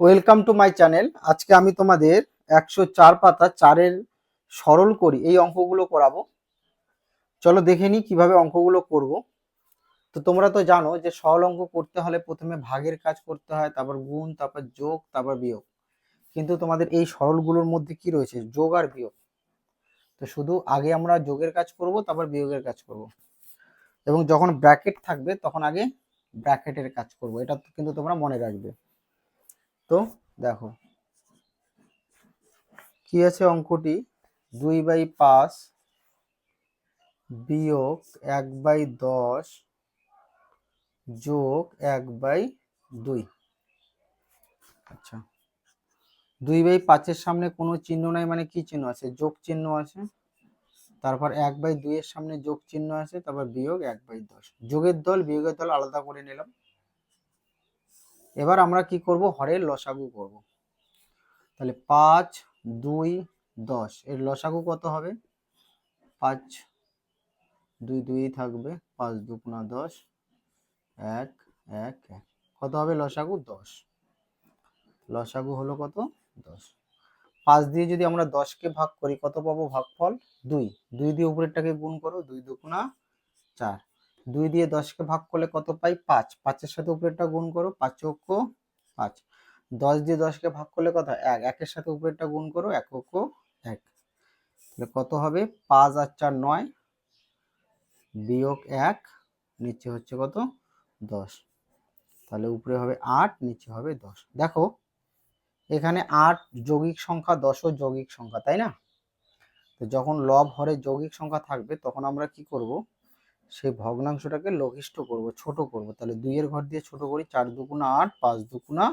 Welcome to my channel আজকে আমি তোমাদের একশো চার পাতা চারের সরল করি, এই অঙ্কগুলো করাবো। চলো দেখে নিই কীভাবে অঙ্কগুলো করব। তো তোমরা তো জানো যে সরল অঙ্ক করতে হলে প্রথমে ভাগের কাজ করতে হয়, তারপর গুণ, তারপর যোগ, তারপর বিয়োগ। কিন্তু তোমাদের এই সরলগুলোর মধ্যে কি রয়েছে? যোগ আর বিয়োগ। তো শুধু আগে আমরা যোগের কাজ করব, তারপর বিয়োগের কাজ করব। এবং যখন ব্র্যাকেট থাকবে, তখন আগে ব্র্যাকেটের কাজ করব। এটা কিন্তু তোমরা মনে রাখবে। তো দেখো, কি আছে অঙ্কটি? দুই বাই পাঁচ বিয়োগ এক বাই দশ যোগ এক বাই দুই। আচ্ছা দুই বাই পাঁচের সামনে কোনো চিহ্ন নাই মানে কি চিহ্ন আছে? যোগ চিহ্ন আছে, তারপর এক বাই দুইয়ের সামনে যোগ চিহ্ন আছে, তারপর বিয়োগ এক বাই দশ। যোগের দল, বিয়োগের দল আলাদা করে নিলাম। এবার আমরা কি করব? হরের লসাগু করব। তাহলে পাঁচ, দুই, দশ। এর লসাগু কত হবে? পাঁচ, দুই দুই থাকবে। পাঁচ দুগুণা দশ। এক এক এক। কত হবে লসাগু? দশ। লসাগু হলো কত? দশ। পাঁচ দিয়ে যদি আমরা দশকে ভাগ করি, কত পাবো? ভাগফল দুই। দুই দিয়ে উপরেরটাকে গুণ করো, দুই দুগুণা চার। দুই দিয়ে দশকে ভাগ করলে কত পাই? পাঁচ। পাঁচের সাথে উপরেরটা গুণ করো, পাঁচ অক্ষ পাঁচ। দশ দিয়ে দশকে ভাগ করলে কত? এক। একের সাথে উপরেরটা গুণ করো, এক অক্ষ এক। তাহলে কত হবে? পাঁচ আর চার নয়। বিয়োগ এক, নিচে হচ্ছে কত? দশ। তাহলে উপরে হবে আট, নিচে হবে দশ। দেখো, এখানে আট যৌগিক সংখ্যা দশও যৌগিক সংখ্যা, তাই না? তো যখন লব হরে যৌগিক সংখ্যা থাকবে, তখন আমরা কি করব? সেই ভগ্নাংশটাকে লঘিষ্ঠ করব, ছোট করব। তাহলে দুইয়ের ঘর দিয়ে ছোট করি চার দুগুণা আট, পাঁচ দুগুণা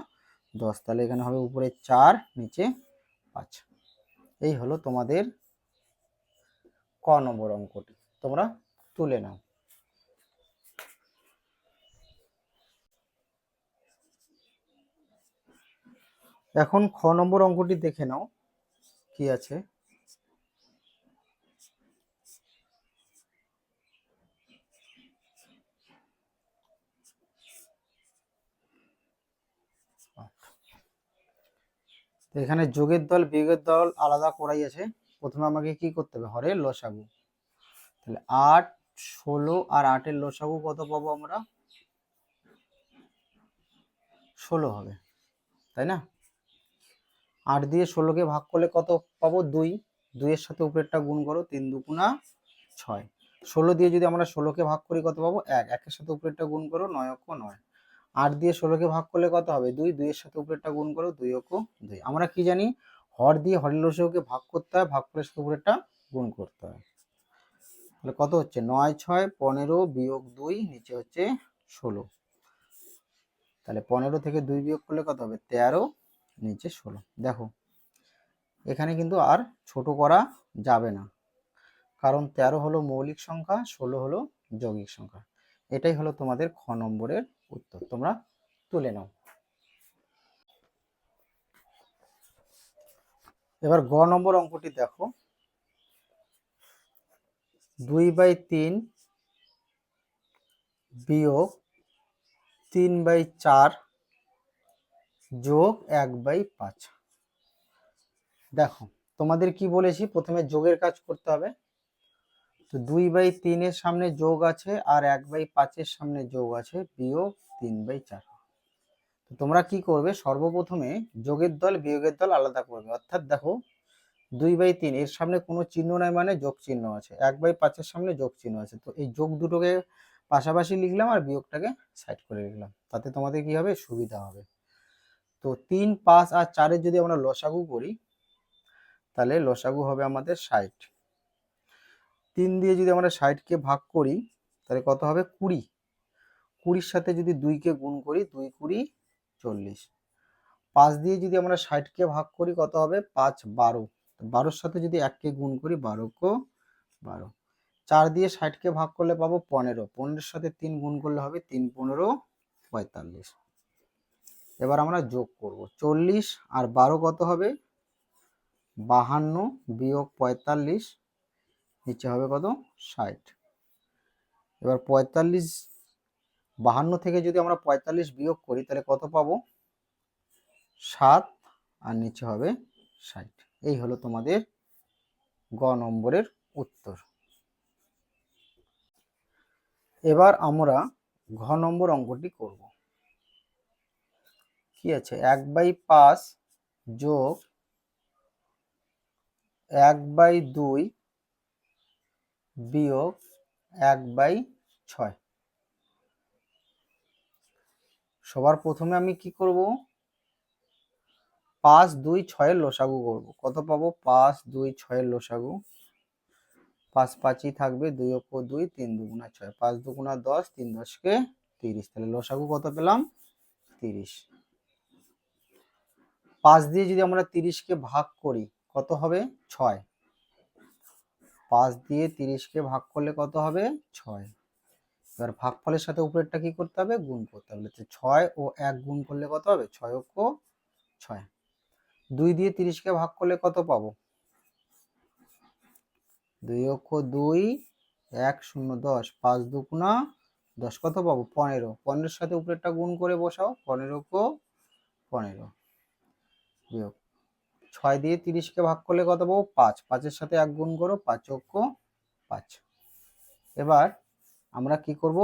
দশ। তাহলে এখানে হবে উপরে চার, নিচে পাঁচ। এই হলো তোমাদের ক নম্বর অঙ্কটি। তোমরা তুলে নাও। এখন খ নম্বর অঙ্কটি দেখে নাও, কি আছে? তো এখানে যোগের দল, বিয়োগের দল আলাদা করাই আছে। প্রথমে আমাকে কি করতে হবে? হরের লসাগু। তাহলে আট, ষোলো আর আটের লসাগু কত পাবো আমরা? ষোলো হবে, তাই না? আট দিয়ে ষোলোকে ভাগ করলে কত পাবো? দুই। দুইয়ের সাথে উপরেরটা গুণ করো, তিন দুগুণা ছয়। ষোলো দিয়ে যদি আমরা ষোলোকে ভাগ করি কত পাবো? এক। একের সাথে উপরেরটা গুণ করো, নয় অক্ষ নয়। আট দিয়ে ষোলোকে ভাগ করলে কত হবে? দুই, দুইয়ের সাথে উপরেরটা গুণ করো, দুই অক্ষ দুই। আমরা কি জানি? হর দিয়ে হরের লসাগুকে ভাগ করতে হয় ভাগ করে সাথে উপরেরটা গুণ করতে হয়। তাহলে কত হচ্ছে? নয়, ছয়, পনেরো বিয়োগ দুই, নিচে হচ্ছে ষোলো। তাহলে পনেরো থেকে দুই বিয়োগ করলে কত হবে? তেরো, নিচে ষোলো। দেখো, এখানে কিন্তু আর ছোট করা যাবে না। কারণ তেরো হলো মৌলিক সংখ্যা, ষোলো হলো যৌগিক সংখ্যা। এটাই হলো তোমাদের খ নম্বরের উত্তর তোমরা তুলে নাও। এবার গ নম্বর অঙ্কটি দেখো। দুই বাই তিন বিয়োগ তিন বাই চার যোগ এক বাই পাঁচ। দেখো, তোমাদের কি বলেছি? প্রথমে যোগের কাজ করতে হবে। তো দুই বাই তিনের সামনে যোগ আছে আর এক বাই পাঁচের সামনে যোগ আছে, বিয়োগ তিন বাই চার। তো তোমরা কি করবে? সর্বপ্রথমে যোগের দল, বিয়োগের দল আলাদা করবে। অর্থাৎ দেখো, দুই বাই তিন, এর সামনে কোনো চিহ্ন নাই মানে যোগ চিহ্ন আছে। এক বাই পাঁচের সামনে যোগ চিহ্ন আছে। তো এই যোগ দুটোকে পাশাপাশি লিখলাম আর বিয়োগটাকে সাইড করে লিখলাম। তাতে তোমাদের কি হবে? সুবিধা হবে। তো তিন, পাঁচ আর চারের যদি আমরা লসাগু করি, তাহলে লসাগু হবে আমাদের ষাট। তিন দিয়ে যদি আমরা ষাটকে ভাগ করি, তাহলে কত হবে? কুড়ি। কুড়ির সাথে যদি দুইকে গুণ করি, দুই কুড়ি চল্লিশ। পাঁচ দিয়ে যদি আমরা ষাটকে ভাগ করি, কত হবে? পাঁচ বারো। বারোর সাথে যদি এককে গুণ করি, বারো কো বারো। চার দিয়ে ষাটকে ভাগ করলে পাবো পনেরো। পনেরোর সাথে তিন গুণ করলে হবে তিন পনেরো পঁয়তাল্লিশ। এবার আমরা যোগ করব। চল্লিশ আর বারো কত হবে? বাহান্ন বিয়োগ পঁয়তাল্লিশ। নিচে হবে কত? ষাট। এবার পঁয়তাল্লিশ, বাহান্ন থেকে যদি আমরা পঁয়তাল্লিশ বিয়োগ করি, তাহলে কত পাবো? সাত, আর নিচে হবে ষাট। এই হলো তোমাদের গ নম্বরের উত্তর। এবার আমরা ঘ নম্বর অঙ্কটি করব। কি আছে? এক বাই পাঁচ যোগ এক বাই দুই বিয়োগ এক বাই ছয়। সবার প্রথমে আমি কি করব? পাঁচ দুই ছয়ের লসাগু করব। কত পাবো? পাঁচ দুই ছয়ের লসাগু। পাঁচ পাঁচই থাকবে, দুই অক্ষ দুই, তিন দুগুণা ছয়। পাঁচ দুগুণা দশ, তিন দশকে তিরিশ। তাহলে লসাগু কত পেলাম? তিরিশ। পাঁচ দিয়ে যদি আমরা তিরিশকে ভাগ করি, কত হবে? ছয়। পাঁচ দিয়ে তিরিশকে ভাগ করলে কত হবে? ছয়। এবার ভাগফলের সাথে উপরেরটা কি করতে হবে? গুণ করতে হবে। ছয় ও এক গুণ করলে কত হবে? ছয় অক্ষ ছয়। দুই দিয়ে তিরিশকে ভাগ করলে কত পাবো? দুই অক্ষ দুই, এক শূন্য দশ। পাঁচ দুগুণা দশ কত পাবো? পনেরো। পনেরোর সাথে উপরেরটা গুণ করে বসাও। পনেরো কো পনেরো। বিয়োগ ছয় দিয়ে তিরিশকে ভাগ করলে কত পাবো? পাঁচ। পাঁচের সাথে এক গুণ করো, পাঁচ অক্ষ, পাঁচ। এবার আমরা কি করব?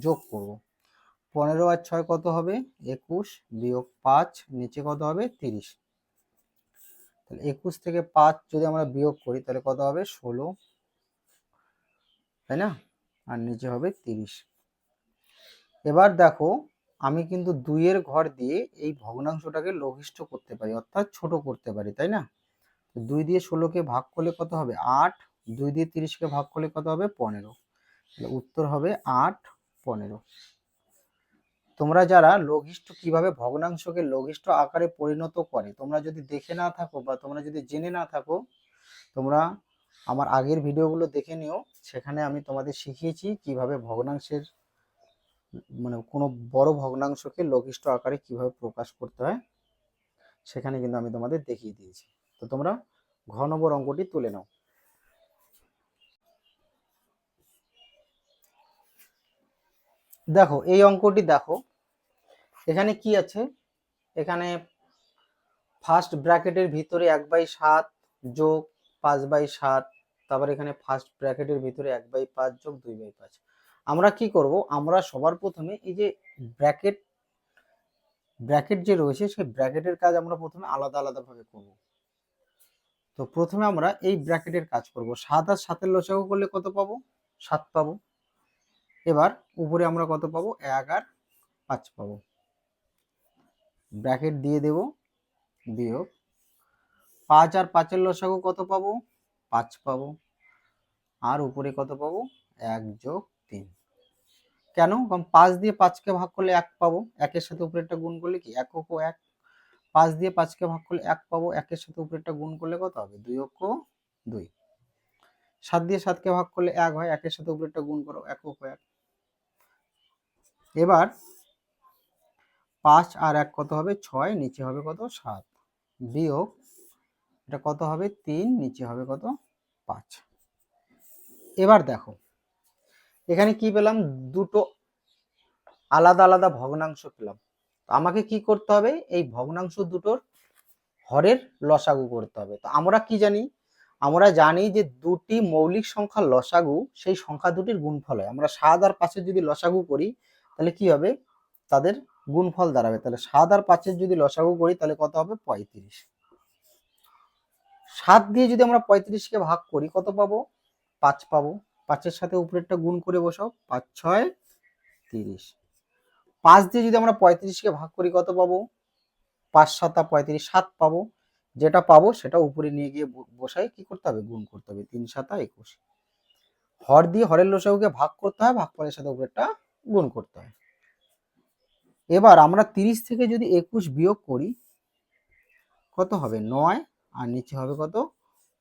যোগ করব। পনেরো আর ছয় কত হবে? একুশ। বিয়োগ পাঁচ, নিচে কত হবে? তিরিশ। তাহলে একুশ থেকে পাঁচ যদি আমরা বিয়োগ করি, তাহলে কত হবে? ষোলো। তাই না? আর নিচে হবে তিরিশ। এবার দেখো আমি কিন্তু দুইয়ের ঘর দিয়ে এই ভগ্নাংশটাকে লঘিষ্ঠ করতে পারি, অর্থাৎ ছোট করতে পারি, তাই না? দুই দিয়ে ষোলোকে ভাগ করলে কত হবে? আট। দুই দিয়ে তিরিশকে ভাগ করলে কত হবে? পনেরো। উত্তর হবে আট, পনেরো। তোমরা যারা লঘিষ্ঠ কীভাবে ভগ্নাংশকে লঘিষ্ঠ আকারে পরিণত করে, তোমরা যদি দেখে না থাকো বা তোমরা যদি জেনে না থাকো, তোমরা আমার আগের ভিডিওগুলো দেখে নিও। সেখানে আমি তোমাদের শিখিয়েছি কীভাবে ভগ্নাংশের মানে কোনো বড় ভগ্নাংশকে লঘিষ্ঠ আকারে কীভাবে প্রকাশ করতে হয়, সেখানে কিন্তু আমি তোমাদের দেখিয়ে দিয়েছি। তো তোমরা ঘ নম্বর অঙ্কটি তুলে নাও। দেখো, এই অঙ্কটি দেখো, এখানে কি আছে? এখানে ফার্স্ট ব্র্যাকেটের ভিতরে এক বাই সাত যোগ পাঁচ বাই সাত, তারপর এখানে ফার্স্ট ব্র্যাকেটের ভিতরে এক বাই পাঁচ যোগ দুই বাই পাঁচ। আমরা কি করব? আমরা সবার প্রথমে এই যে ব্র্যাকেট ব্র্যাকেট যে রয়েছে, সেই ব্র্যাকেটের কাজ আমরা প্রথমে আলাদা আলাদাভাবে করব। তো প্রথমে আমরা এই ব্র্যাকেটের কাজ করব। সাত আর সাতের লসাগু করলে কত পাবো? সাত পাবো। এবার উপরে আমরা কত পাবো? এক আর পাঁচ পাবো। ব্র্যাকেট দিয়ে দেব। বিয়োগ। পাঁচ আর পাঁচের লসাগু কত পাবো? পাঁচ পাবো। আর উপরে কত পাবো? এক যোগ তিন। কেন? কারণ পাঁচ দিয়ে পাঁচকে ভাগ করলে এক পাবো। একের সাথে উপরেরটা গুণ করলে কি? এক অক্ষ এক। পাঁচ দিয়ে পাঁচকে ভাগ করলে এক পাবো। একের সাথে উপরেরটা গুণ করলে কত হবে? দুই অক্ষ দুই। সাত দিয়ে সাতকে ভাগ করলে এক হয়। একের সাথে উপরেরটা গুণ করো, এক অক্ষ এক। এবার পাঁচ আর এক কত হবে? ছয়। নিচে হবে কত? সাত। বিয়োগ এটা কত হবে? তিন। নিচে হবে কত? পাঁচ। এবার দেখো। এখানে কি পেলাম? দুটো আলাদা আলাদা ভগ্নাংশ পেলাম। আমাকে কি করতে হবে? এই ভগ্নাংশ দুটোর হরের লসাগু করতে হবে। তো আমরা কি জানি? আমরা জানি যে দুটি মৌলিক সংখ্যা লসাগু, সেই সংখ্যা দুটির গুণফল হয়। আমরা সাত আর পাঁচের যদি লসাগু করি, তাহলে কি হবে? তাদের গুণফল দাঁড়াবে। তাহলে সাত আর পাঁচের যদি লসাগু করি, তাহলে কত হবে? পঁয়ত্রিশ। সাত দিয়ে যদি আমরা পঁয়ত্রিশকে ভাগ করি, কত পাবো? পাঁচ পাবো। পাঁচের সাথে উপরেরটা গুণ করে বসাও, পাঁচ, ছয়, তিরিশ। পাঁচ দিয়ে যদি আমরা পঁয়ত্রিশকে ভাগ করি, কত পাবো? পাঁচ, সাতা পঁয়ত্রিশ, সাত পাবো। যেটা পাবো সেটা উপরে নিয়ে গিয়ে বসাই, কি করতে হবে? গুণ করতে হবে, তিন, সাতা একুশ। হর দিয়ে হরের লসাগুকে ভাগ করতে হয় ভাগ ভাগফলের সাথে উপরেরটা গুণ করতে হয়। এবার আমরা তিরিশ থেকে যদি একুশ বিয়োগ করি, কত হবে? নয়। আর নিচে হবে কত?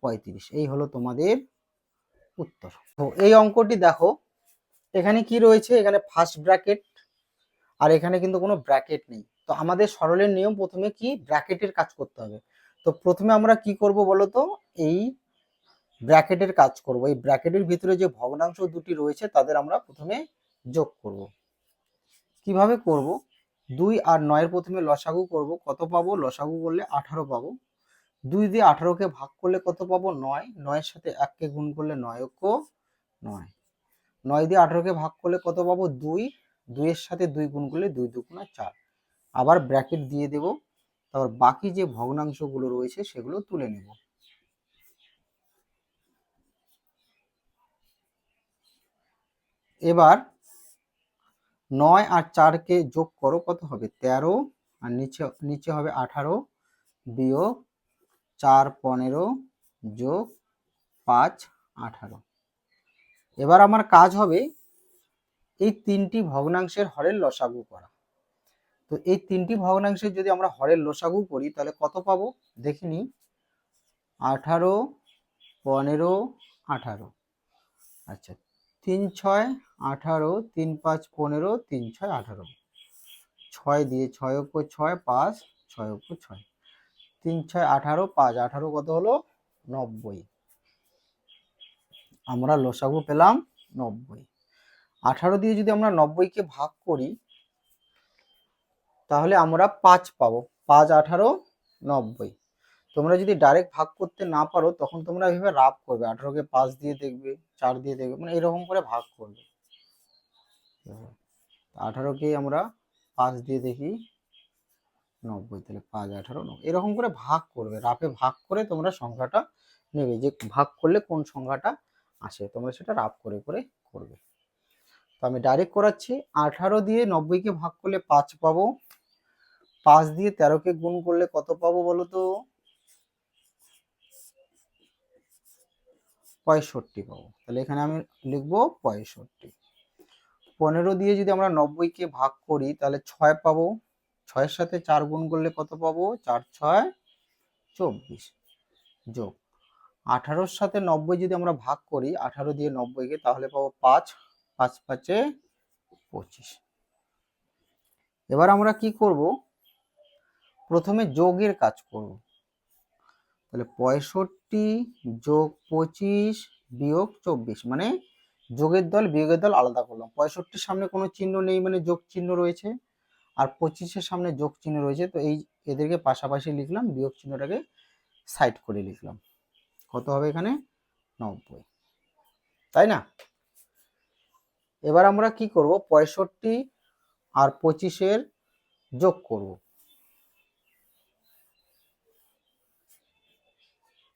পঁয়ত্রিশ। এই হলো তোমাদের উত্তর। তো এই অঙ্কটি দেখো, এখানে কি রয়েছে? এখানে ফার্স্ট ব্র্যাকেট আর এখানে কিন্তু কোনো ব্র্যাকেট নেই। তো আমাদের সরলের নিয়ম প্রথমে কি? ব্র্যাকেটের কাজ করতে হবে। তো প্রথমে আমরা কি করব বলো তো এই ব্র্যাকেটের কাজ করব। এই ব্র্যাকেটের ভিতরে যে ভগ্নাংশ দুটি রয়েছে, তাদের আমরা প্রথমে যোগ করব। কীভাবে করব? দুই আর নয়ের প্রথমে লসাগু করব। কত পাবো? লসাগু করলে আঠারো পাবো। দুই দিয়ে আঠারোকে ভাগ করলে কত পাবো? নয়। নয়ের সাথে এককে গুণ করলে নয় অক্ষ নয়। নয় দিয়ে আঠারোকে ভাগ করলে কত পাবো? দুই। দুইয়ের সাথে দুই গুণ করলে দুই দুগুণা চার। আবার ব্র্যাকেট দিয়ে দেব। তারপর বাকি যে ভগ্নাংশগুলো রয়েছে সেগুলো তুলে নেব। এবার নয় আর চারকে যোগ করো কত হবে? তেরো। আর নিচে নিচে হবে আঠারো। বিয়োগ চার পনেরো যোগ পাঁচ আঠারো। এবার আমার কাজ হবে এই তিনটি ভগ্নাংশের হরের লসাগু করা। তো এই তিনটি ভগ্নাংশের যদি আমরা হরের লসাগু করি, তাহলে কত পাবো? দেখিনি আঠারো, পনেরো, আঠারো। আচ্ছা তিন ছয়, আঠারো, তিন পাঁচ, পনেরো, তিন ছয়, আঠারো। ছয় দিয়ে ছয় অক্ষ ছয়, পাঁচ, ছয় অক্ষ ছয়। তিন, ছয়, আঠারো, পাঁচ, আঠারো কত হলো? নব্বই। আমরা লসাগু পেলাম নব্বই। আঠারো দিয়ে যদি আমরা নব্বইকে ভাগ করি, তাহলে আমরা পাঁচ পাবো। পাঁচ, আঠারো, নব্বই। তোমরা যদি ডাইরেক্ট ভাগ করতে না পারো, তখন তোমরা এইভাবে রাফ করবে। আঠারোকে পাঁচ দিয়ে দেখবে, চার দিয়ে দেখবে মানে এরকম করে ভাগ করবে। আঠারোকে আমরা পাঁচ দিয়ে দেখি নব্বই তাহলে পাঁচ, আঠারো, নব্বই। এরকম করে ভাগ করবে, রাফে ভাগ করে তোমরা সংখ্যাটা নেবে যে ভাগ করলে কোন সংখ্যাটা আসে, তোমরা সেটা রাফ করে করে করবে। তো আমি ডাইরেক্ট করাচ্ছি, আঠারো দিয়ে নব্বইকে ভাগ করলে পাঁচ পাবো, পাঁচ দিয়ে তেরোকে গুণ করলে কত পাবো বলো তো? পঁয়ষট্টি পাবো, তাহলে এখানে আমি লিখব পঁয়ষট্টি। পনেরো দিয়ে যদি আমরা নব্বইকে ভাগ করি, তাহলে ছয় পাবো ছয়ের সাথে চার গুণ করলে কত পাবো? চার, ছয়, চব্বিশ। যোগ। আঠারোর সাথে নব্বই যদি আমরা ভাগ করি, আঠারো দিয়ে নব্বইকে তাহলে পাবো পাঁচ পাঁচ পাঁচে পঁচিশ। এবার আমরা কি করব? প্রথমে যোগের কাজ করব। তাহলে পঁয়ষট্টি যোগ পঁচিশ বিয়োগ চব্বিশ মানে যোগের দল বিয়োগের দল আলাদা করলাম। পঁয়ষট্টির সামনে কোনো চিহ্ন নেই মানে যোগ চিহ্ন রয়েছে। আর পঁচিশের সামনে যোগ চিহ্ন রয়েছে, তো এই এদেরকে পাশাপাশি লিখলাম, বিয়োগ চিহ্নটাকে সাইড করে লিখলাম। কত হবে এখানে? নব্বই। তাই না? এবার আমরা কি করব? পঁয়ষট্টি আর পঁচিশের যোগ করব।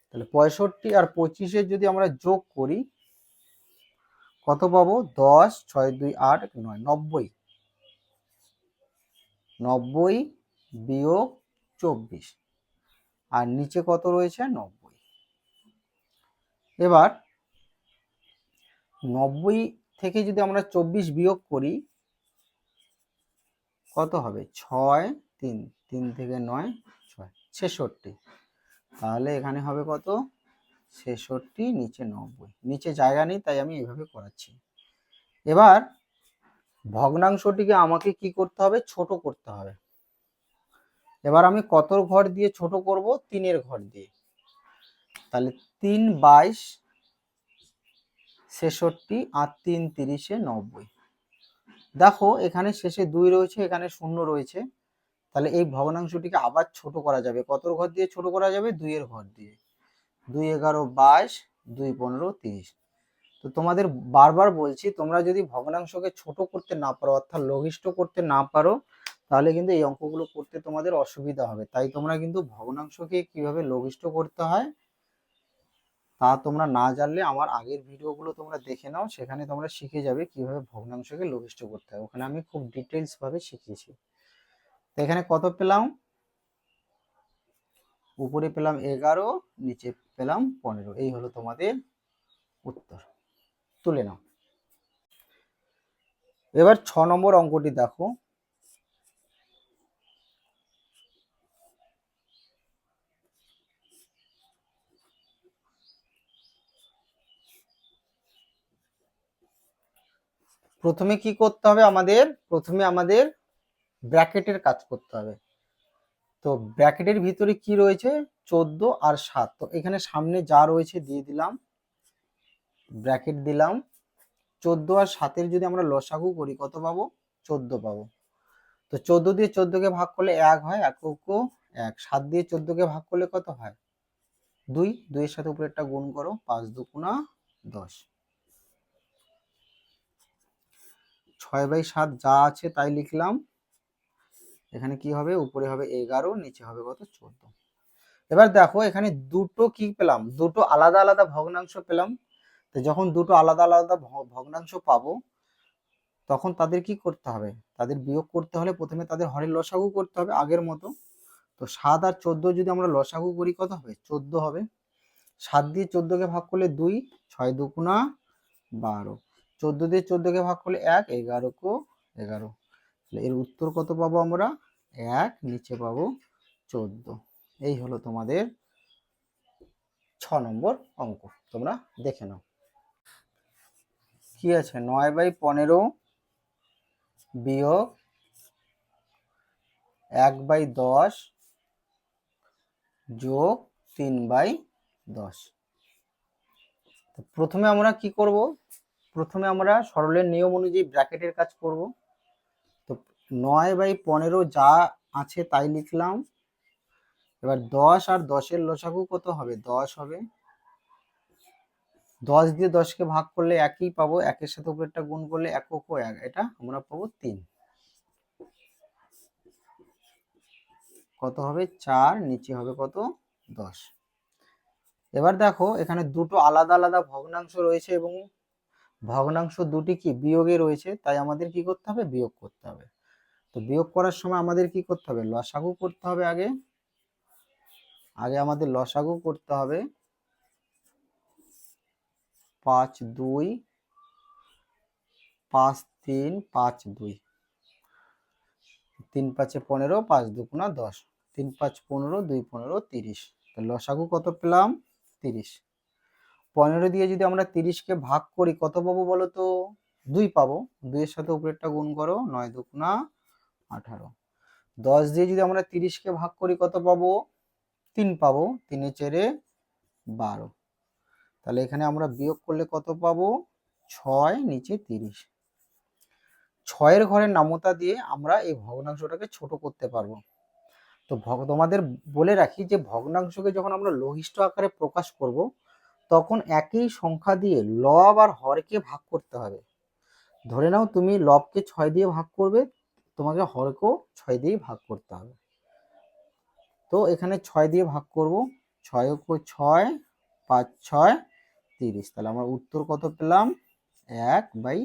তাহলে পঁয়ষট্টি আর পঁচিশের যদি আমরা যোগ করি, কত পাবো? দশ, ছয়, দুই, আট, নয়, নব্বই। নব্বই বিয়োগ চব্বিশ। আর নিচে কত রয়েছে? নব্বই। এবার নব্বই থেকে যদি আমরা চব্বিশ বিয়োগ করি, কত হবে? ছয়, তিন তিন থেকে নয়, ছয়, ছেষট্টি। তাহলে এখানে হবে কত? ছেষট্টি, নিচে নব্বই। নিচে জায়গা নেই, তাই আমি এভাবে করাচ্ছি। এবার ভগ্নাংশটিকে আমাকে কি করতে হবে? ছোট করতে হবে। এবার আমি কত ঘর দিয়ে ছোট করব? তিনের ঘর দিয়ে। তাহলে তিন বাইশ, ছেষট্টি আর তিন তিরিশে নব্বই। দেখো, এখানে শেষে দুই রয়েছে, এখানে শূন্য রয়েছে। তাহলে এই ভগ্নাংশটিকে আবার ছোট করা যাবে। কত ঘর দিয়ে ছোট করা যাবে? দুইয়ের ঘর দিয়ে। দুই এগারো বাইশ, দুই পনেরো তিরিশ। তো তোমাদের বারবার বলছি, তোমরা যদি ভগ্নাংশকে ছোট করতে না পারো, অর্থাৎ লঘিষ্ঠ করতে না পারো, তাহলে কিন্তু এই অঙ্কগুলো করতে তোমাদের অসুবিধা হবে। তাই তোমরা কিন্তু ভগ্নাংশকে কীভাবে লঘিষ্ঠ করতে হয়, তা তোমরা না জানলে আমার আগের ভিডিওগুলো তোমরা দেখে নাও, সেখানে তোমরা শিখে যাবে কীভাবে ভগ্নাংশকে লঘিষ্ঠ করতে হয়। ওখানে আমি খুব ডিটেলস ভাবে শিখিয়েছি। তো এখানে কত পেলাম? উপরে পেলাম এগারো, নিচে পেলাম পনেরো। এই হলো তোমাদের উত্তর। তুলে নাও। এবার ছ নম্বর অঙ্কটি দেখো। প্রথমে কি করতে হবে আমাদের? প্রথমে আমাদের ব্র্যাকেটের কাজ করতে হবে। তো ব্র্যাকেটের ভিতরে কি রয়েছে? চোদ্দ আর সাত। তো এখানে সামনে যা রয়েছে দিয়ে দিলাম। ব্র্যাকেট দিলাম। চোদ্দ আর সাতের যদি আমরা লসাগু করি, কত পাবো? চোদ্দ পাবো। তো চোদ্দ দিয়ে চোদ্দকে ভাগ করলে এক হয়, এক এক। সাত দিয়ে চোদ্দকে ভাগ করলে কত হয়? দুই। দুইয়ের সাথে উপরে একটা গুণ করো, পাঁচ দুগুণা দশ। ছয় বাই সাত যা আছে তাই লিখলাম। এখানে কি হবে? উপরে হবে এগারো, নিচে হবে কত? চোদ্দ। এবার দেখো, এখানে দুটো কি পেলাম? দুটো আলাদা আলাদা ভগ্নাংশ পেলাম। তো যখন দুটো আলাদা আলাদা ভগ্নাংশ পাবো, তখন তাদের কি করতে হবে? তাদের বিয়োগ করতে হলে প্রথমে তাদের হরের লসাগু করতে হবে আগের মতো। তো সাত আর চোদ্দ যদি আমরা লসাগু করি কত হবে? চোদ্দ হবে। সাত দিয়ে চোদ্দকে ভাগ করলে দুই, ছয় দুগুণা বারো। চোদ্দ দিয়ে চোদ্দকে ভাগ করলে এক, এগারো কো এগারো। তাহলে এর উত্তর কত পাবো আমরা? এক, নিচে পাবো চোদ্দ। এই হলো তোমাদের ছ নম্বর অঙ্ক। তোমরা দেখে নাও। কি আছে? নয় বাই পনেরো বিয়োগ এক বাই দশ যোগ তিন বাই দশ। প্রথমে আমরা কি করব? প্রথমে আমরা সরলের নিয়ম অনুযায়ী ব্র্যাকেটের কাজ করব। তো নয় বাই পনেরো যা আছে তাই লিখলাম। এবার দশ আর দশের লসাগু কত হবে? দশ হবে। দশ দিয়ে দশকে ভাগ করলে একই পাবো, একের সাথে উপরেরটা গুণ করলে একক ও এক, এটা আমরা পাবো তিন। কত হবে? চার, নিচে হবে কত? দশ। এবার দেখো, এখানে দুটো আলাদা আলাদা ভগ্নাংশ রয়েছে এবং ভগ্নাংশ দুটি কি বিয়োগে রয়েছে, তাই আমাদের কি করতে হবে? বিয়োগ করতে হবে। তো বিয়োগ করার সময় আমাদের কি করতে হবে? লসাগু করতে হবে আগে। আগে আমাদের লসাগু করতে হবে। পাঁচ দুই, পাঁচ তিন, পাঁচ দুই। তিন পাঁচে পনেরো, পাঁচ দুগুণা দশ। তিন পাঁচ পনেরো, দুই পনেরো, তিরিশ। তো লসাগু কত পেলাম? তিরিশ। পনেরো দিয়ে যদি আমরা তিরিশকে ভাগ করি, কত পাবো বলো তো? দুই পাবো। দুইয়ের সাথে উপরেরটা গুণ করো, নয় দুগুণা আঠারো। দশ দিয়ে যদি আমরা তিরিশকে ভাগ করি, কত পাবো? তিন পাবো। তিনে চেরে বারো। তাহলে এখানে আমরা বিয়োগ করলে কত পাবো? ছয় নিচে তিরিশ। ছয়ের ঘরের নামতা দিয়ে আমরা এই ভগ্নাংশটাকে ছোট করতে পারব। তো তোমাদের বলে রাখি যে ভগ্নাংশকে যখন আমরা লঘিষ্ঠ আকারে প্রকাশ করব, তখন একই সংখ্যা দিয়ে লব আর হরকে ভাগ করতে হবে। ধরে নাও তুমি লবকে ছয় দিয়ে ভাগ করবে, তোমাকে হরকেও ছয় দিয়ে ভাগ করতে হবে। তো এখানে ছয় দিয়ে ভাগ করব, ছয় ছয়, পাঁচ, ছয় তিরিশ। তাহলে আমরা উত্তর কত পেলাম? এক বাই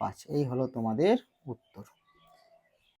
পাঁচ। এই হলো তোমাদের উত্তর।